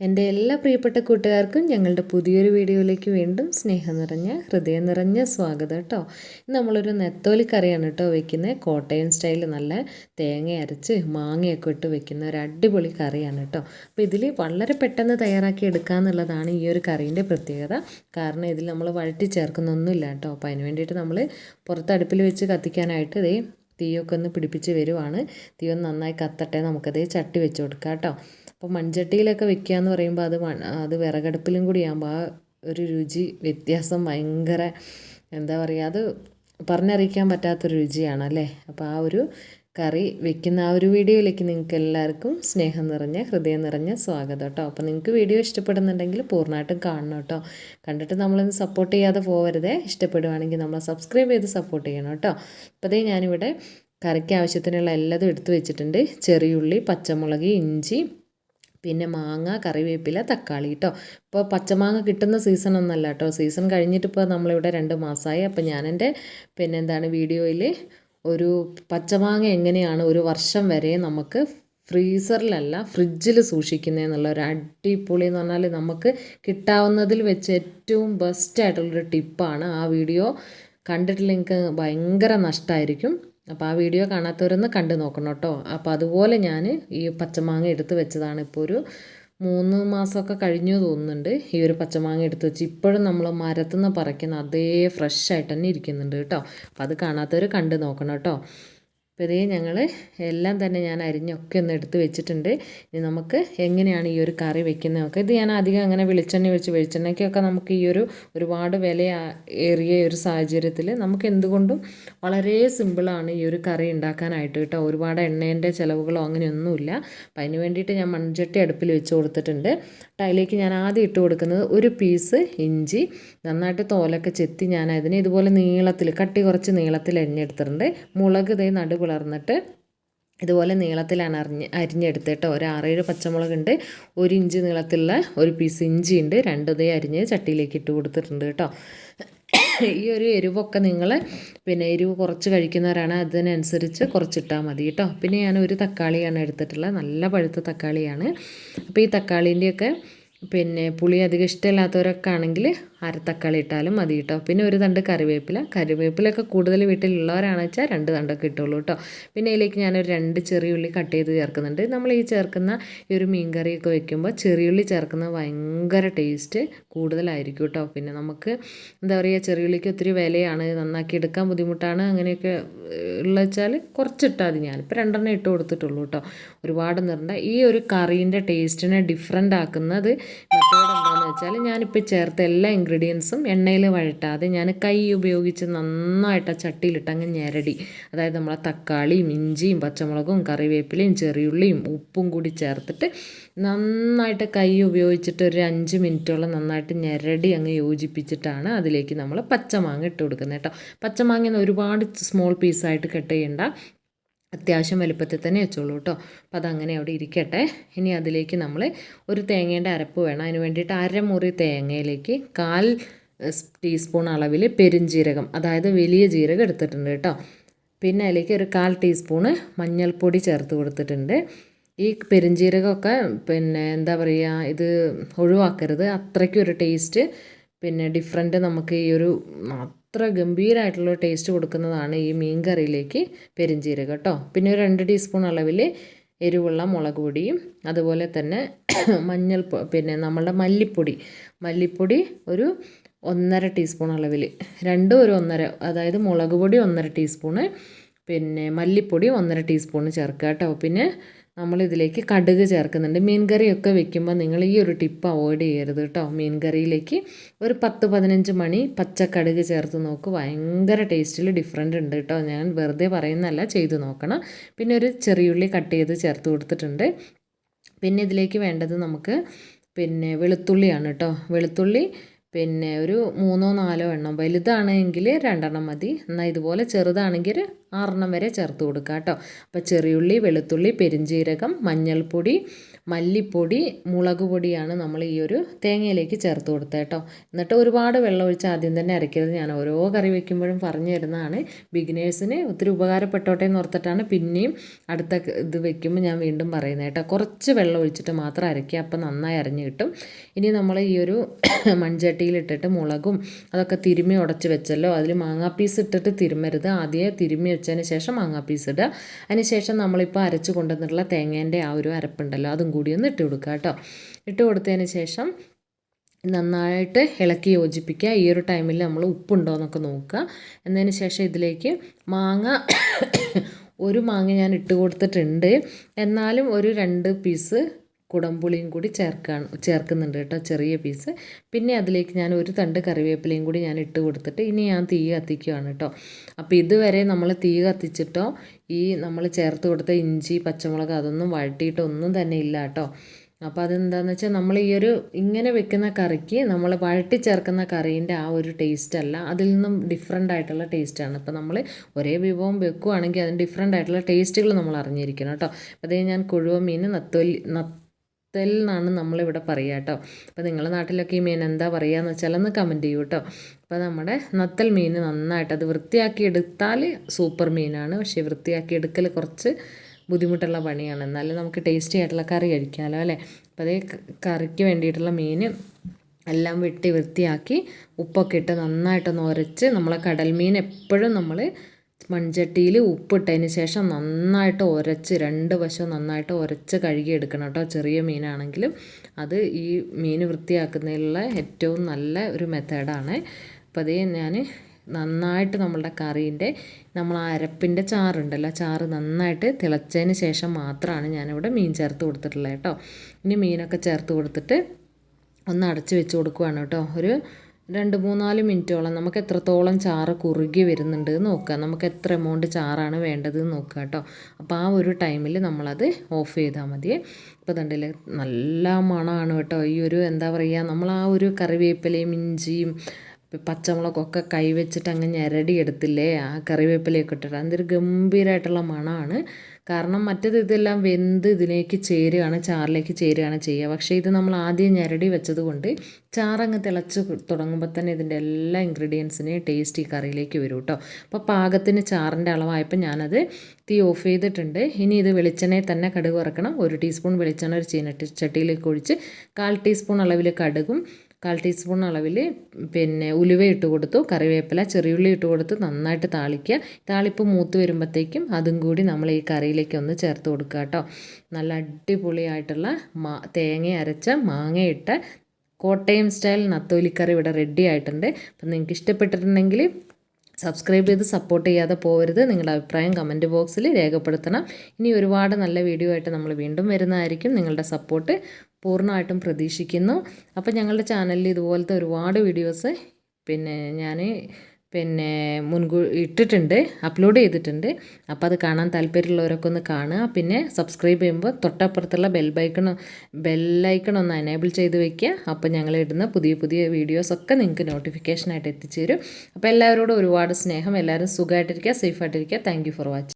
എന്റെ എല്ലാ പ്രിയപ്പെട്ട കൂട്ടുകാർക്കും ഞങ്ങളുടെ പുതിയൊരു വീഡിയോയിലേക്ക് വീണ്ടും സ്നേഹം നിറഞ്ഞ ഹൃദയം നിറഞ്ഞ സ്വാഗതം കേട്ടോ നമ്മളൊരു നെത്തോലി കറിയാണ് കേട്ടോ വെക്കുന്നത് കോട്ടയം സ്റ്റൈൽ നല്ല തേങ്ങ അരച്ച് മാങ്ങയൊക്കെ ഇട്ട് വെക്കുന്ന ഒരു അടിപൊളി കറിയാണ് കേട്ടോ അപ്പോൾ ഇതിൽ വളരെ പെട്ടെന്ന് തയ്യാറാക്കി എടുക്കുക എന്നുള്ളതാണ് ഈ ഒരു കറീന്റെ പ്രത്യേകത. കാരണം ഇതിൽ നമ്മൾ വഴറ്റി ചേർക്കുന്നൊന്നുമില്ല കേട്ടോ അപ്പോൾ അതിന് വേണ്ടിയിട്ട് നമ്മൾ പുറത്ത് അടുപ്പിൽ വെച്ച് കത്തിക്കാനായിട്ട് ഇതേ തീയൊക്കെ ഒന്ന് പിടിപ്പിച്ച് വരുവാണ്. തീ ഒന്ന് നന്നായി കത്തട്ടെ നമുക്കത് ചട്ടി വെച്ച് കൊടുക്കാം കേട്ടോ അപ്പോൾ മൺചട്ടിയിലൊക്കെ വെക്കുക എന്ന് പറയുമ്പോൾ അത് അത് വിറകടുപ്പിലും കൂടി ആകുമ്പോൾ ആ ഒരു രുചി വ്യത്യാസം ഭയങ്കര എന്താ പറയുക അത് പറഞ്ഞറിയിക്കാൻ പറ്റാത്തൊരു രുചിയാണ് അല്ലേ അപ്പോൾ ആ ഒരു കറി വെക്കുന്ന ആ ഒരു വീഡിയോയിലേക്ക് നിങ്ങൾക്ക് എല്ലാവർക്കും സ്നേഹം നിറഞ്ഞ ഹൃദയം നിറഞ്ഞ സ്വാഗതം കേട്ടോ അപ്പോൾ നിങ്ങൾക്ക് വീഡിയോ ഇഷ്ടപ്പെടുന്നുണ്ടെങ്കിൽ പൂർണമായിട്ടും കാണണം കേട്ടോ കണ്ടിട്ട് നമ്മളൊന്ന് സപ്പോർട്ട് ചെയ്യാതെ പോകരുതേ ഇഷ്ടപ്പെടുവാണെങ്കിൽ നമ്മൾ സബ്സ്ക്രൈബ് ചെയ്ത് സപ്പോർട്ട് ചെയ്യണം കേട്ടോ അതേ ഞാനിവിടെ കറിക്ക് ആവശ്യത്തിനുള്ള എല്ലാതും എടുത്തു വെച്ചിട്ടുണ്ട്. ചെറിയുള്ളി പച്ചമുളക് ഇഞ്ചി പിന്നെ മാങ്ങ കറിവേപ്പില തക്കാളി കേട്ടോ ഇപ്പോൾ പച്ചമാങ്ങ കിട്ടുന്ന സീസൺ ഒന്നല്ല കേട്ടോ സീസൺ കഴിഞ്ഞിട്ട് ഇപ്പോൾ നമ്മളിവിടെ രണ്ട് മാസമായി അപ്പോൾ ഞാൻ പിന്നെ എന്താണ് വീഡിയോയിൽ ഒരു പച്ചമാങ്ങ എങ്ങനെയാണ് ഒരു വർഷം വരെ നമുക്ക് ഫ്രീസറിലല്ല ഫ്രിഡ്ജിൽ സൂക്ഷിക്കുന്നതെന്നുള്ള ഒരു അടിപൊളി എന്ന് പറഞ്ഞാൽ നമുക്ക് കിട്ടാവുന്നതിൽ വെച്ച് ഏറ്റവും ബെസ്റ്റ് ആയിട്ടുള്ളൊരു ടിപ്പാണ് ആ വീഡിയോ. കണ്ടിട്ടില്ലെങ്കിൽ ഭയങ്കര നഷ്ടമായിരിക്കും അപ്പോൾ ആ വീഡിയോ കാണാത്തവരൊന്ന് കണ്ടു നോക്കണം കേട്ടോ. അപ്പോൾ അതുപോലെ ഞാൻ ഈ പച്ചമാങ്ങ എടുത്ത് വെച്ചതാണ്. ഇപ്പോൾ ഒരു മൂന്ന് മാസമൊക്കെ കഴിഞ്ഞു തോന്നുന്നുണ്ട് ഈ ഒരു പച്ചമാങ്ങ എടുത്ത് വെച്ച്. ഇപ്പോഴും നമ്മൾ മരത്തുനിന്ന് പറിക്കുന്ന അതേ ഫ്രഷ് ആയിട്ട് തന്നെ ഇരിക്കുന്നുണ്ട് കേട്ടോ. അപ്പോൾ അത് കാണാത്തവർ കണ്ടു നോക്കണം കേട്ടോ. ഇതേ ഞങ്ങൾ എല്ലാം തന്നെ ഞാൻ അരിഞ്ഞൊക്കെ ഒന്ന് എടുത്ത് വെച്ചിട്ടുണ്ട്. ഇനി നമുക്ക് എങ്ങനെയാണ് ഈ ഒരു കറി വെക്കുന്നത് നമുക്ക് ഇത് ഞാൻ അധികം അങ്ങനെ വെളിച്ചെണ്ണ ഒഴിച്ച് വെളിച്ചെണ്ണയ്ക്കൊക്കെ നമുക്ക് ഈ ഒരു ഒരുപാട് വില ഏറിയ ഒരു സാഹചര്യത്തിൽ നമുക്ക് എന്തുകൊണ്ടും വളരെ സിമ്പിളാണ് ഈ ഒരു കറി ഉണ്ടാക്കാനായിട്ട് കേട്ടോ. ഒരുപാട് എണ്ണേന്റെ ചിലവുകളോ അങ്ങനെയൊന്നുമില്ല. അപ്പം അതിന് വേണ്ടിയിട്ട് ഞാൻ മൺചട്ടി അടുപ്പിൽ വെച്ച് കൊടുത്തിട്ടുണ്ട്. അതിലേക്ക് ഞാൻ ആദ്യം ഇട്ട് കൊടുക്കുന്നത് ഒരു പീസ് ഇഞ്ചി. നന്നായിട്ട് തോലൊക്കെ ചെത്തി ഞാൻ അതിനെ ഇതുപോലെ നീളത്തിൽ കട്ടി കുറച്ച് നീളത്തിൽ അരിഞ്ഞെടുത്തിട്ടുണ്ട്. മുളക് ഇതേ നടു പിളർന്നിട്ട് ഇതുപോലെ നീളത്തിലാണ് അരിഞ്ഞ് അരിഞ്ഞെടുത്തിട്ട് ഒരു ആറേഴ് പച്ചമുളകുണ്ട് ഒരു ഇഞ്ച് നീളത്തിലുള്ള ഒരു പീസ് ഇഞ്ചി ഉണ്ട് രണ്ടതേ അരിഞ്ഞ് ചട്ടിയിലേക്ക് ഇട്ട് കൊടുത്തിട്ടുണ്ട് കേട്ടോ. ഈ ഒരു എരിവൊക്കെ നിങ്ങൾ പിന്നെ എരിവ് കുറച്ച് കഴിക്കുന്നവരാണ് അതിനനുസരിച്ച് കുറച്ചിട്ടാൽ മതി കേട്ടോ. പിന്നെ ഞാൻ ഒരു തക്കാളിയാണ് എടുത്തിട്ടുള്ളത് നല്ല പഴുത്ത തക്കാളിയാണ്. അപ്പോൾ ഈ തക്കാളീന്റെയൊക്കെ പിന്നെ പുളി അധികം ഇഷ്ടമില്ലാത്തവരൊക്കെ ആണെങ്കിൽ അര തക്കാളി ഇട്ടാലും മതി കേട്ടോ. പിന്നെ ഒരു തണ്ട് കറിവേപ്പില. കറിവേപ്പിലൊക്കെ കൂടുതൽ വീട്ടിലുള്ളവരാണെന്ന് വെച്ചാൽ രണ്ട് തണ്ടൊക്കെ ഇട്ടുള്ളൂ കേട്ടോ. പിന്നെ ഇതിലേക്ക് ഞാനൊരു രണ്ട് ചെറിയ ഉള്ളി കട്ട് ചെയ്ത് ചേർക്കുന്നുണ്ട്. നമ്മൾ ഈ ചേർക്കുന്ന ഈ ഒരു മീൻ കറിയൊക്കെ വെക്കുമ്പോൾ ചെറിയുള്ളി ചേർക്കുന്നത് ഭയങ്കര ടേസ്റ്റ് കൂടുതലായിരിക്കും കേട്ടോ. പിന്നെ നമുക്ക് എന്താ പറയുക ചെറിയുള്ളിക്ക് ഒത്തിരി വിലയാണ്. നന്നാക്കി എടുക്കാൻ ബുദ്ധിമുട്ടാണ്. അങ്ങനെയൊക്കെ ഉള്ള വെച്ചാൽ കുറച്ചിട്ടാൽ മതി ഞാനിപ്പോൾ രണ്ടെണ്ണം ഇട്ട് കൊടുത്തിട്ടുള്ളൂ കേട്ടോ. ഒരുപാട് നിറണ്ട ഈ ഒരു കറീന്റെ ടേസ്റ്റിനെ ഡിഫറെന്റ് ആക്കുന്നത് മെത്തേഡ് എന്താണെന്ന് വെച്ചാൽ ഞാനിപ്പോൾ ചേർത്ത എല്ലാ ഇൻഗ്രീഡിയൻസും എണ്ണയിൽ വഴറ്റാതെ ഞാൻ കൈ ഉപയോഗിച്ച് നന്നായിട്ട് ആ ചട്ടിയിലിട്ട് അങ്ങ് ഞെരടി. അതായത് നമ്മളെ തക്കാളിയും ഇഞ്ചിയും പച്ചമുളകും കറിവേപ്പിലയും ചെറിയുള്ളിയും ഉപ്പും കൂടി ചേർത്തിട്ട് നന്നായിട്ട് കൈ ഉപയോഗിച്ചിട്ട് ഒരു അഞ്ച് മിനിറ്റോളം നന്നായിട്ട് ഞെരടി അങ്ങ് യോജിപ്പിച്ചിട്ടാണ് അതിലേക്ക് നമ്മൾ പച്ചമാങ്ങ ഇട്ട് കൊടുക്കുന്നത് കേട്ടോ. പച്ചമാങ്ങ ഒരുപാട് സ്മോൾ പീസായിട്ട് കട്ട് ചെയ്യേണ്ട. അത്യാവശ്യം വലുപ്പത്തിൽ തന്നെ വെച്ചോളൂ കേട്ടോ. അപ്പോൾ അതങ്ങനെ അവിടെ ഇരിക്കട്ടെ. ഇനി അതിലേക്ക് നമ്മൾ ഒരു തേങ്ങേന്റെ അരപ്പ് വേണം. അതിന് വേണ്ടിയിട്ട് അരമുറി തേങ്ങയിലേക്ക് കാൽ ടീസ്പൂൺ അളവിൽ പെരുംജീരകം അതായത് വലിയ ജീരകം എടുത്തിട്ടുണ്ട് കേട്ടോ. പിന്നെ അതിലേക്ക് ഒരു കാൽ ടീസ്പൂണ് മഞ്ഞൾപ്പൊടി ചേർത്ത് കൊടുത്തിട്ടുണ്ട്. ഈ പെരുംജീരകമൊക്കെ പിന്നെ എന്താ പറയുക ഇത് ഒഴിവാക്കരുത്. അത്രയ്ക്കൊരു ടേസ്റ്റ് പിന്നെ ഡിഫറെന്റ് നമുക്ക് ഈ ഒരു അത്ര ഗംഭീരമായിട്ടുള്ള ടേസ്റ്റ് കൊടുക്കുന്നതാണ് ഈ മീൻ കറിയിലേക്ക് പെരിഞ്ചീരകം കേട്ടോ. പിന്നെ ഒരു രണ്ട് ടീസ്പൂൺ അളവിൽ എരിവുള്ള മുളക് പൊടിയും അതുപോലെ തന്നെ മഞ്ഞൾ പിന്നെ നമ്മളുടെ മല്ലിപ്പൊടി. മല്ലിപ്പൊടി ഒരു ഒന്നര ടീസ്പൂൺ അളവിൽ രണ്ടും ഒരു ഒന്നര അതായത് മുളക് പൊടി ഒന്നര ടീസ്പൂണ് പിന്നെ മല്ലിപ്പൊടി ഒന്നര ടീസ്പൂണ് ചേർക്കുക കേട്ടോ. പിന്നെ നമ്മളിതിലേക്ക് കടുക് ചേർക്കുന്നുണ്ട്. മീൻ കറിയൊക്കെ വെക്കുമ്പോൾ നിങ്ങൾ ഈ ഒരു ടിപ്പ് അവോയ്ഡ് ചെയ്യരുത് കേട്ടോ. മീൻ കറിയിലേക്ക് ഒരു പത്ത് പതിനഞ്ച് മണി പച്ചക്കടുക് ചേർത്ത് നോക്ക്. ഭയങ്കര ടേസ്റ്റിൽ ഡിഫറെന്റ് ഉണ്ട് കേട്ടോ. ഞാൻ വെറുതെ പറയുന്നതല്ല ചെയ്ത് നോക്കണം. പിന്നെ ഒരു ചെറിയുള്ളി കട്ട് ചെയ്ത് ചേർത്ത് കൊടുത്തിട്ടുണ്ട്. പിന്നെ ഇതിലേക്ക് വേണ്ടത് നമുക്ക് പിന്നെ വെളുത്തുള്ളിയാണ് കേട്ടോ. വെളുത്തുള്ളി പിന്നെ ഒരു മൂന്നോ നാലോ എണ്ണം വലുതാണെങ്കിൽ രണ്ടെണ്ണം മതി. എന്നാൽ ഇതുപോലെ ചെറുതാണെങ്കിൽ ആറെണ്ണം വരെ ചേർത്ത് കൊടുക്കുക കേട്ടോ. അപ്പോൾ ചെറിയുള്ളി വെളുത്തുള്ളി പെരിഞ്ജീരകം മഞ്ഞൾപ്പൊടി മല്ലിപ്പൊടി മുളക് പൊടിയാണ് നമ്മൾ ഈ ഒരു തേങ്ങയിലേക്ക് ചേർത്ത് കൊടുത്തത് കേട്ടോ. എന്നിട്ട് ഒരുപാട് വെള്ളം ഒഴിച്ച് ആദ്യം തന്നെ അരയ്ക്കരുത്. ഞാൻ ഓരോ കറി വെക്കുമ്പോഴും പറഞ്ഞു തരുന്നതാണ്. ബിഗിനേഴ്സിന് ഒത്തിരി ഉപകാരപ്പെട്ടോട്ടെ എന്ന് ഓർത്തിട്ടാണ് പിന്നെയും അടുത്ത ഇത് വെക്കുമ്പോൾ ഞാൻ വീണ്ടും പറയുന്നത് കേട്ടോ. കുറച്ച് വെള്ളം ഒഴിച്ചിട്ട് മാത്രം അരയ്ക്കുക. അപ്പം നന്നായി അരഞ്ഞ് കിട്ടും. ഇനി നമ്മൾ ഈ ഒരു മൺചട്ടിയിലിട്ടിട്ട് മുളകും അതൊക്കെ തിരുമ്മി ഉടച്ച് വെച്ചല്ലോ. അതിൽ മാങ്ങാ പീസ് ഇട്ടിട്ട് തിരുമരുത് ആദ്യമേ തിരുമ്മി വെച്ചതിന് ശേഷം മാങ്ങാ പീസ് ഇടുക. അതിന് ശേഷം നമ്മളിപ്പോൾ അരച്ച് കൊണ്ടുവന്നിട്ടുള്ള തേങ്ങേന്റെ ആ ഒരു അരപ്പുണ്ടല്ലോ അതും കൂടി ഒന്ന് ഇട്ട് കൊടുക്കുക കേട്ടോ. ഇട്ട് കൊടുത്തതിന് ശേഷം നന്നായിട്ട് ഇളക്കി യോജിപ്പിക്കുക. ഈ ഒരു ടൈമിൽ നമ്മൾ ഉപ്പുണ്ടോ എന്നൊക്കെ നോക്കുക. എന്നതിന് ശേഷം ഇതിലേക്ക് മാങ്ങ ഒരു മാങ്ങ ഞാൻ ഇട്ട് കൊടുത്തിട്ടുണ്ട്. എന്നാലും ഒരു രണ്ട് പീസ് കുടംപുളിയും കൂടി ചേർക്കാണ് ചേർക്കുന്നുണ്ട് കേട്ടോ ചെറിയ പീസ് പിന്നെ അതിലേക്ക് ഞാൻ ഒരു തണ്ട് കറിവേപ്പിലയും കൂടി ഞാൻ ഇട്ട് കൊടുത്തിട്ട് ഇനി ഞാൻ തീ കത്തിക്കുകയാണ് കേട്ടോ. അപ്പോൾ ഇതുവരെ നമ്മൾ തീ കത്തിച്ചിട്ടോ ഈ നമ്മൾ ചേർത്ത് കൊടുത്ത ഇഞ്ചി പച്ചമുളക് അതൊന്നും വഴട്ടിയിട്ടൊന്നും തന്നെ ഇല്ല കേട്ടോ. അപ്പോൾ അതെന്താണെന്ന് വെച്ചാൽ നമ്മൾ ഈ ഒരു ഇങ്ങനെ വെക്കുന്ന കറിക്ക് നമ്മൾ വഴട്ടി ചേർക്കുന്ന കറീന്റെ ആ ഒരു ടേസ്റ്റ് അല്ല അതിൽ നിന്നും ഡിഫറെന്റ് ആയിട്ടുള്ള ടേസ്റ്റാണ് ഇപ്പോൾ നമ്മൾ ഒരേ വിഭവം വെക്കുകയാണെങ്കിൽ അതിന് ഡിഫറെന്റ് ആയിട്ടുള്ള ടേസ്റ്റുകൾ നമ്മൾ അറിഞ്ഞിരിക്കണം കേട്ടോ. അപ്പോൾ അതേ ഞാൻ കുഴുവ മീൻ നത്തോലി നത്തൽ എന്നാണ് നമ്മളിവിടെ പറയുക കേട്ടോ അപ്പോൾ നിങ്ങളുടെ നാട്ടിലൊക്കെ ഈ മീൻ എന്താ പറയുക എന്ന് വെച്ചാൽ ഒന്ന് കമന്റ് ചെയ്യൂ കേട്ടോ അപ്പോൾ നമ്മുടെ നത്തൽ മീൻ നന്നായിട്ട് അത് വൃത്തിയാക്കി എടുത്താൽ സൂപ്പർ മീനാണ്. പക്ഷേ വൃത്തിയാക്കി എടുക്കൽ കുറച്ച് ബുദ്ധിമുട്ടുള്ള പണിയാണ്. എന്നാലും നമുക്ക് ടേസ്റ്റി ആയിട്ടുള്ള കറി കഴിക്കാമല്ലോ അല്ലേ? അപ്പോൾ അതേ കറിക്ക് വേണ്ടിയിട്ടുള്ള മീൻ എല്ലാം വെട്ടി വൃത്തിയാക്കി ഉപ്പൊക്കെ ഇട്ട് നന്നായിട്ടൊന്ന് ഉരച്ച് നമ്മളെ കടൽ മീൻ എപ്പോഴും നമ്മൾ മൺചട്ടിയിൽ ഉപ്പിട്ടതിന് ശേഷം നന്നായിട്ട് ഉരച്ച് രണ്ട് വശവും നന്നായിട്ട് ഉരച്ച് കഴുകിയെടുക്കണം കേട്ടോ. ചെറിയ മീനാണെങ്കിലും അത് ഈ മീൻ വൃത്തിയാക്കുന്നതിലുള്ള ഏറ്റവും നല്ല ഒരു മെത്തേഡാണ്. അപ്പോൾ അതേ ഞാൻ നന്നായിട്ട് നമ്മളുടെ കറീന്റെ നമ്മൾ അരപ്പിന്റെ ചാറുണ്ടല്ലോ ചാറ് നന്നായിട്ട് തിളച്ചതിന് ശേഷം മാത്രമാണ് ഞാനിവിടെ മീൻ ചേർത്ത് കൊടുത്തിട്ടുള്ളത് കേട്ടോ. ഇനി മീനൊക്കെ ചേർത്ത് കൊടുത്തിട്ട് ഒന്ന് അടച്ച് വെച്ച് കൊടുക്കുവാണ് കേട്ടോ. ഒരു രണ്ട് മൂന്നാൽ മിനിറ്റോളം നമുക്ക് എത്രത്തോളം ചാറ് കുറുകി വരുന്നുണ്ട് നോക്കുക. നമുക്ക് എത്ര എമൗണ്ട് ചാറാണ് വേണ്ടത് നോക്കുക കേട്ടോ. അപ്പോൾ ആ ഒരു ടൈമിൽ നമ്മളത് ഓഫ് ചെയ്താൽ മതി. ഇപ്പോൾ തണ്ടിൽ നല്ല മണമാണ് കേട്ടോ. ഈ ഒരു എന്താ പറയുക നമ്മൾ ആ ഒരു കറിവേപ്പിലയും ഇഞ്ചിയും പച്ചമുളകൊക്കെ കൈവച്ചിട്ട് അങ്ങ് ഞെരടിയെടുത്തില്ലേ? ആ കറിവേപ്പിലയൊക്കെ ഇട്ടിട്ട്. അതൊരു ഗംഭീരമായിട്ടുള്ള മണമാണ്. കാരണം മറ്റേത് ഇതെല്ലാം വെന്ത് ഇതിലേക്ക് ചേരുകയാണ് ചാറിലേക്ക് ചേരുകയാണ് ചെയ്യുക. പക്ഷേ ഇത് നമ്മൾ ആദ്യം ഞെരടി വെച്ചത് കൊണ്ട് ചാറങ്ങ് തിളച്ച് തുടങ്ങുമ്പോൾ തന്നെ ഇതിന്റെ എല്ലാ ഇൻഗ്രീഡിയൻസിനെയും ടേസ്റ്റ് ഈ കറിയിലേക്ക് വരും കേട്ടോ. അപ്പോൾ പാകത്തിന് ചാറിന്റെ അളവായപ്പോൾ ഞാനത് തീ ഓഫ് ചെയ്തിട്ടുണ്ട്. ഇനി ഇത് വെളിച്ചെണ്ണയിൽ തന്നെ കടുക് വറക്കണം. ഒരു ടീസ്പൂൺ വെളിച്ചെണ്ണ ഒരു ചീനട്ടി ചട്ടിയിലേക്ക് ഒഴിച്ച് കാൽ ടീസ്പൂൺ അളവിൽ കടുകും കാൽ ടീസ്പൂൺ അളവിൽ പിന്നെ ഉലുവ ഇട്ട് കൊടുത്തു കറിവേപ്പില ചെറിയുള്ളി ഇട്ട് കൊടുത്ത് നന്നായിട്ട് താളിക്കുക. താളിപ്പ് മൂത്ത് വരുമ്പോഴത്തേക്കും അതും കൂടി നമ്മൾ ഈ കറിയിലേക്ക് ഒന്ന് ചേർത്ത് കൊടുക്കുക കേട്ടോ. നല്ല അടിപൊളിയായിട്ടുള്ള മാ തേങ്ങ അരച്ച മാങ്ങയിട്ട കോട്ടയം സ്റ്റൈൽ നത്തോലിക്കറി ഇവിടെ റെഡി ആയിട്ടുണ്ട്. അപ്പം നിങ്ങൾക്ക് ഇഷ്ടപ്പെട്ടിട്ടുണ്ടെങ്കിൽ സബ്സ്ക്രൈബ് ചെയ്ത് സപ്പോർട്ട് ചെയ്യാതെ പോകരുത് നിങ്ങളുടെ അഭിപ്രായം കമന്റ് ബോക്സിൽ രേഖപ്പെടുത്തണം. ഇനി ഒരുപാട് നല്ല വീഡിയോ ആയിട്ട് നമ്മൾ വീണ്ടും വരുന്നതായിരിക്കും. നിങ്ങളുടെ സപ്പോർട്ട് പൂർണമായിട്ടും പ്രതീക്ഷിക്കുന്നു. അപ്പോൾ ഞങ്ങളുടെ ചാനലിൽ ഇതുപോലത്തെ ഒരുപാട് വീഡിയോസ് പിന്നെ ഞാൻ പിന്നെ മുൻകൂ ഇട്ടിട്ടുണ്ട് അപ്ലോഡ് ചെയ്തിട്ടുണ്ട്. അപ്പോൾ അത് കാണാൻ താല്പര്യമുള്ളവരൊക്കെ ഒന്ന് കാണുക. പിന്നെ സബ്സ്ക്രൈബ് ചെയ്യുമ്പോൾ തൊട്ടപ്പുറത്തുള്ള ബെൽ ബൈക്കൺ ബെല്ലൈക്കൺ ഒന്ന് എനേബിൾ ചെയ്ത് വെക്കുക. അപ്പോൾ ഞങ്ങൾ ഇടുന്ന പുതിയ പുതിയ വീഡിയോസൊക്കെ നിങ്ങൾക്ക് നോട്ടിഫിക്കേഷനായിട്ട് എത്തിച്ചേരും. അപ്പോൾ എല്ലാവരോടും ഒരുപാട് സ്നേഹം എല്ലാവരും സുഖമായിട്ടിരിക്കുക സേഫായിട്ടിരിക്കുക താങ്ക് ഫോർ വാച്ചിങ്